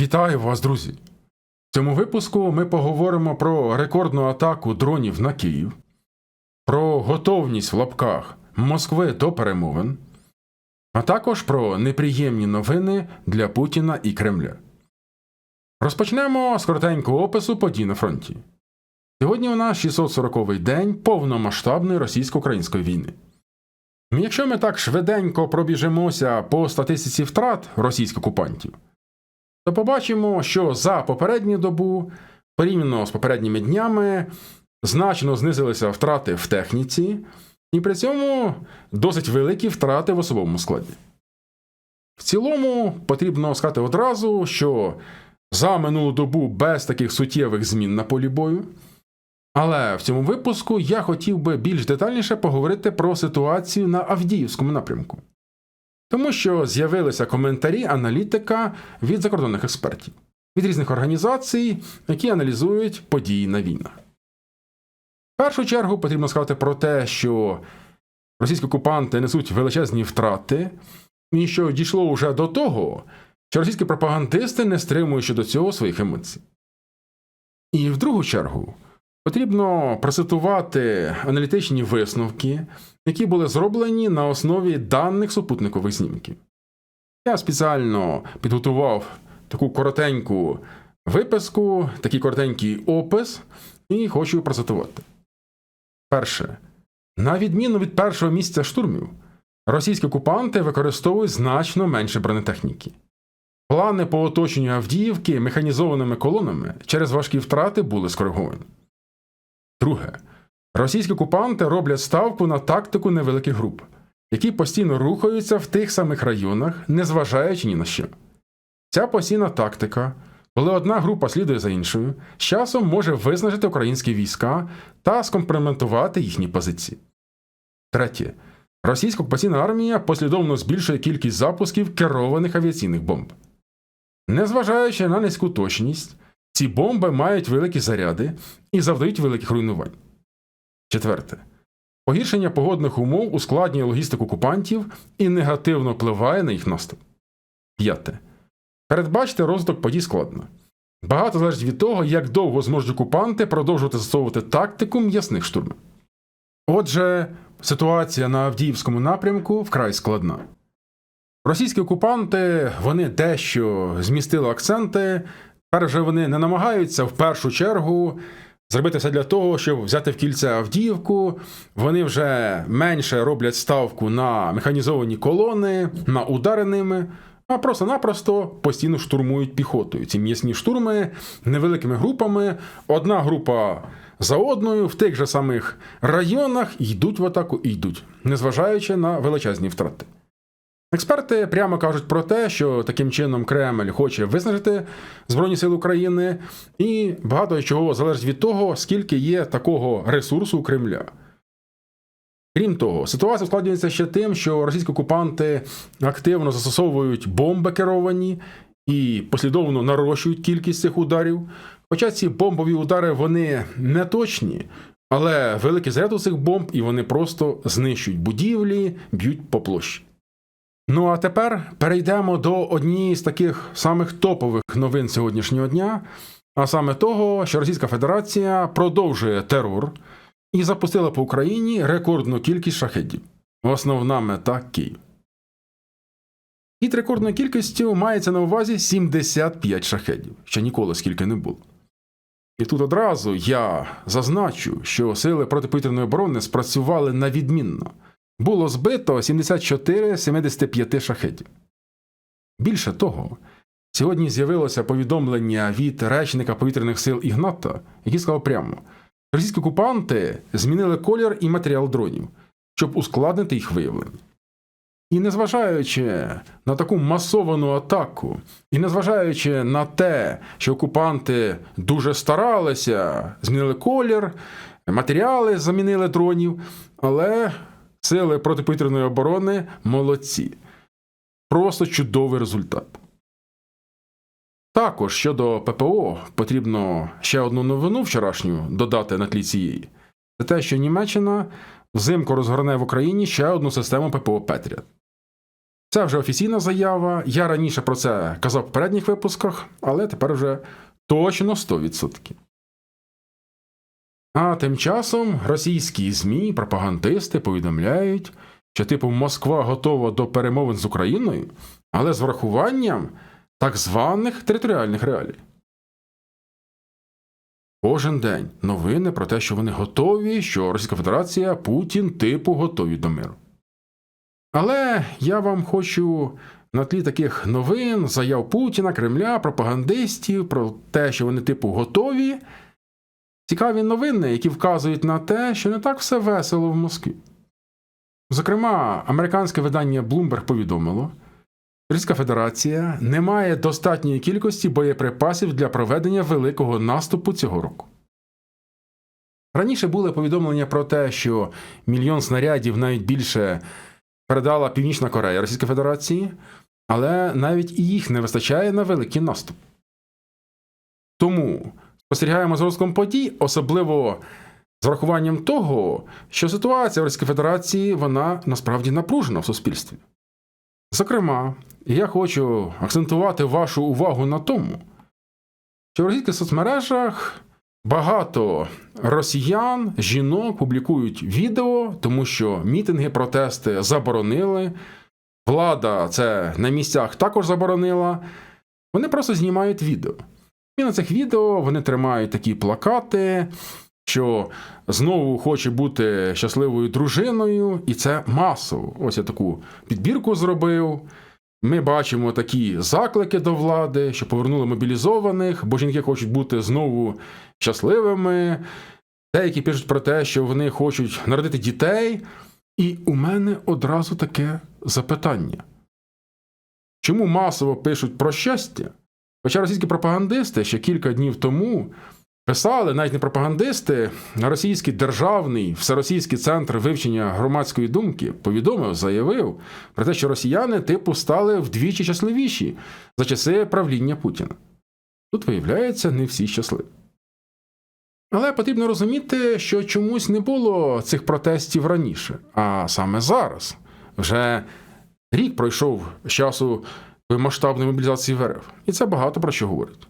Вітаю вас, друзі! В цьому випуску ми поговоримо про рекордну атаку дронів на Київ, про готовність в лапках Москви до перемовин, а також про неприємні новини для Путіна і Кремля. Розпочнемо з коротенького опису подій на фронті. Сьогодні у нас 640-й день повномасштабної російсько-української війни. Якщо ми так швиденько пробіжимося по статистиці втрат російських окупантів, то побачимо, що за попередню добу, порівняно з попередніми днями, значно знизилися втрати в техніці, і при цьому досить великі втрати в особовому складі. В цілому потрібно сказати одразу, що за минулу добу без таких суттєвих змін на полі бою. Але в цьому випуску я хотів би більш детальніше поговорити про ситуацію на Авдіївському напрямку тому що з'явилися коментарі аналітика від закордонних експертів, від різних організацій, які аналізують події на війнах. В першу чергу потрібно сказати про те, що російські окупанти несуть величезні втрати, і що дійшло вже до того, що російські пропагандисти не стримують щодо цього своїх емоцій. І в другу чергу потрібно процитувати аналітичні висновки які були зроблені на основі даних супутникових знімків. Я спеціально підготував таку коротеньку виписку, такий коротенький опис, і хочу процитувати. Перше. На відміну від першого місця штурмів, російські окупанти використовують значно менше бронетехніки. Плани по оточенню Авдіївки механізованими колонами через важкі втрати були скориговані. Друге. Російські окупанти роблять ставку на тактику невеликих груп, які постійно рухаються в тих самих районах, незважаючи ні на що. Ця постійна тактика, коли одна група слідує за іншою, з часом може виснажити українські війська та скомпроментувати їхні позиції. Третє. Російська окупаційна армія послідовно збільшує кількість запусків керованих авіаційних бомб. Незважаючи на низьку точність, ці бомби мають великі заряди і завдають великих руйнувань. Четверте. Погіршення погодних умов ускладнює логістику окупантів і негативно впливає на їх наступ. П'яте. Передбачте розвиток подій складно. Багато залежить від того, як довго зможуть окупанти продовжувати застосовувати тактику м'ясних штурмів. Отже, ситуація на Авдіївському напрямку вкрай складна. Російські окупанти вони дещо змістили акценти, тепер вже вони не намагаються в першу чергу Зробити все для того, щоб взяти в кільце Авдіївку. Вони вже менше роблять ставку на механізовані колони, на удари ними, а просто-напросто постійно штурмують піхотою. Ці м'ясні штурми невеликими групами. Одна група за одною в тих же самих районах йдуть в атаку і йдуть, незважаючи на величезні втрати. Експерти прямо кажуть про те, що таким чином Кремль хоче виснажити Збройні Сили України, і багато чого залежить від того, скільки є такого ресурсу у Кремля. Крім того, ситуація ускладнюється ще тим, що російські окупанти активно застосовують бомби керовані і послідовно нарощують кількість цих ударів. Хоча ці бомбові удари вони не точні, але великий заряд у цих бомб, і вони просто знищують будівлі, б'ють по площі. Ну а тепер перейдемо до однієї з таких самих топових новин сьогоднішнього дня, а саме того, що Російська Федерація продовжує терор і запустила по Україні рекордну кількість шахедів. Основна мета Київ. Під рекордною кількістю мається на увазі 75 шахедів, ще ніколи скільки не було. І тут одразу я зазначу, що сили протиповітряної оборони спрацювали на відмінно було збито 74 75 шахетів. Більше того, сьогодні з'явилося повідомлення від речника повітряних сил Ігната, який сказав прямо: російські окупанти змінили колір і матеріал дронів, щоб ускладнити їх виявлення. І незважаючи на таку масовану атаку, і незважаючи на те, що окупанти дуже старалися, змінили колір, матеріали замінили дронів, але Сили протиповітряної оборони молодці. Просто чудовий результат. Також щодо ППО потрібно ще одну новину вчорашню додати на тлі цієї. Це те, що Німеччина взимку розгорне в Україні ще одну систему ППО Петріот. Це вже офіційна заява. Я раніше про це казав в попередніх випусках, але тепер вже точно 100%. А тим часом російські ЗМІ, пропагандисти повідомляють, що типу Москва готова до перемовин з Україною, але з врахуванням так званих територіальних реалій. Кожен день новини про те, що вони готові, що Російська Федерація, Путін, типу, готові до миру. Але я вам хочу на тлі таких новин, заяв Путіна, Кремля, пропагандистів про те, що вони, типу, готові. Цікаві новини, які вказують на те, що не так все весело в Москві. Зокрема, американське видання Bloomberg повідомило, Російська Федерація не має достатньої кількості боєприпасів для проведення великого наступу цього року. Раніше були повідомлення про те, що мільйон снарядів навіть більше передала Північна Корея Російській Федерації, але навіть і їх не вистачає на великий наступ. Тому спостерігаємо з розвитком подій, особливо з врахуванням того, що ситуація в Російській Федерації вона насправді напружена в суспільстві. Зокрема, я хочу акцентувати вашу увагу на тому, що в російських соцмережах багато росіян, жінок публікують відео, тому що мітинги, протести заборонили. Влада це на місцях також заборонила. Вони просто знімають відео. І на цих відео вони тримають такі плакати, що знову хоче бути щасливою дружиною, і це масово. Ось я таку підбірку зробив. Ми бачимо такі заклики до влади, що повернули мобілізованих, бо жінки хочуть бути знову щасливими. Деякі пишуть про те, що вони хочуть народити дітей. І у мене одразу таке запитання. Чому масово пишуть про щастя? Хоча російські пропагандисти ще кілька днів тому писали, навіть не пропагандисти, а російський державний всеросійський центр вивчення громадської думки повідомив, заявив про те, що росіяни типу стали вдвічі щасливіші за часи правління Путіна. Тут виявляється, не всі щасливі. Але потрібно розуміти, що чомусь не було цих протестів раніше, а саме зараз. Вже рік пройшов з часу масштабної мобілізації в РФ, і це багато про що говорить.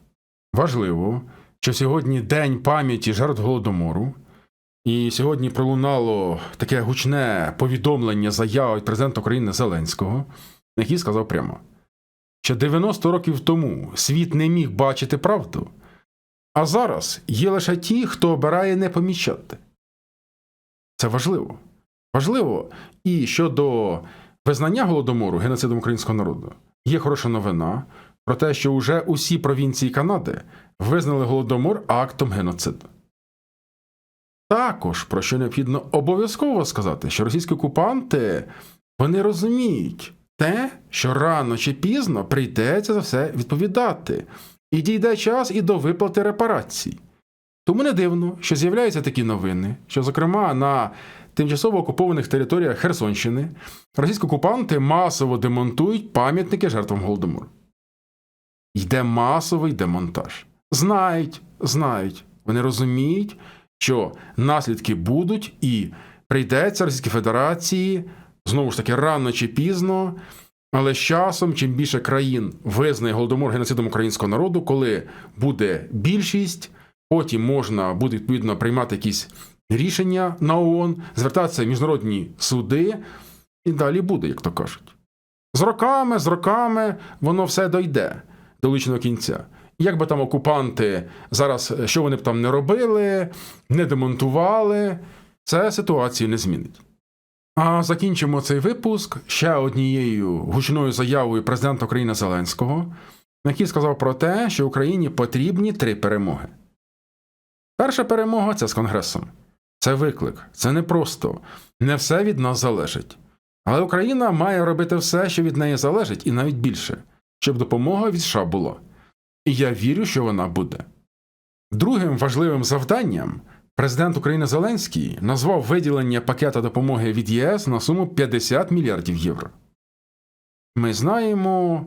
Важливо, що сьогодні День пам'яті жертв Голодомору, і сьогодні пролунало таке гучне повідомлення заяви від президента України Зеленського, який сказав прямо, що 90 років тому світ не міг бачити правду. А зараз є лише ті, хто обирає не помічати. Це важливо. Важливо і щодо визнання голодомору геноцидом українського народу є хороша новина про те, що вже усі провінції Канади визнали голодомор актом геноциду. Також про що необхідно обов'язково сказати, що російські окупанти вони розуміють те, що рано чи пізно прийдеться за все відповідати. І дійде час і до виплати репарацій. Тому не дивно, що з'являються такі новини, що, зокрема, на тимчасово окупованих територіях Херсонщини російські окупанти масово демонтують пам'ятники жертвам Голодомору. Йде масовий демонтаж. Знають, знають, вони розуміють, що наслідки будуть, і прийдеться Російській Федерації знову ж таки рано чи пізно. Але з часом, чим більше країн визнає голодомор геноцидом українського народу, коли буде більшість, потім можна буде відповідно приймати якісь рішення на ООН, звертатися в міжнародні суди, і далі буде, як то кажуть. З роками, з роками воно все дойде до личного кінця. Як би там окупанти зараз, що вони б там не робили, не демонтували, це ситуацію не змінить. А закінчимо цей випуск ще однією гучною заявою президента України Зеленського, який сказав про те, що Україні потрібні три перемоги. Перша перемога це з Конгресом. Це виклик, це не просто, не все від нас залежить. Але Україна має робити все, що від неї залежить, і навіть більше, щоб допомога від США була. І я вірю, що вона буде. Другим важливим завданням Президент України Зеленський назвав виділення пакета допомоги від ЄС на суму 50 мільярдів євро. Ми знаємо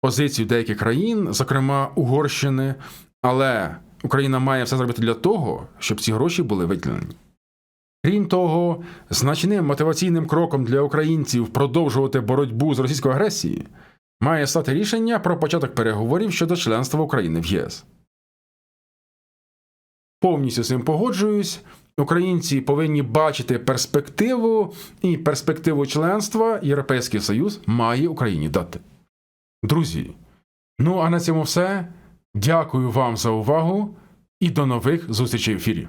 позицію деяких країн, зокрема Угорщини, але Україна має все зробити для того, щоб ці гроші були виділені. Крім того, значним мотиваційним кроком для українців продовжувати боротьбу з російською агресією має стати рішення про початок переговорів щодо членства України в ЄС. Повністю з цим погоджуюсь. Українці повинні бачити перспективу і перспективу членства Європейський Союз має Україні дати. Друзі, ну а на цьому все. Дякую вам за увагу і до нових зустрічей в ефірі.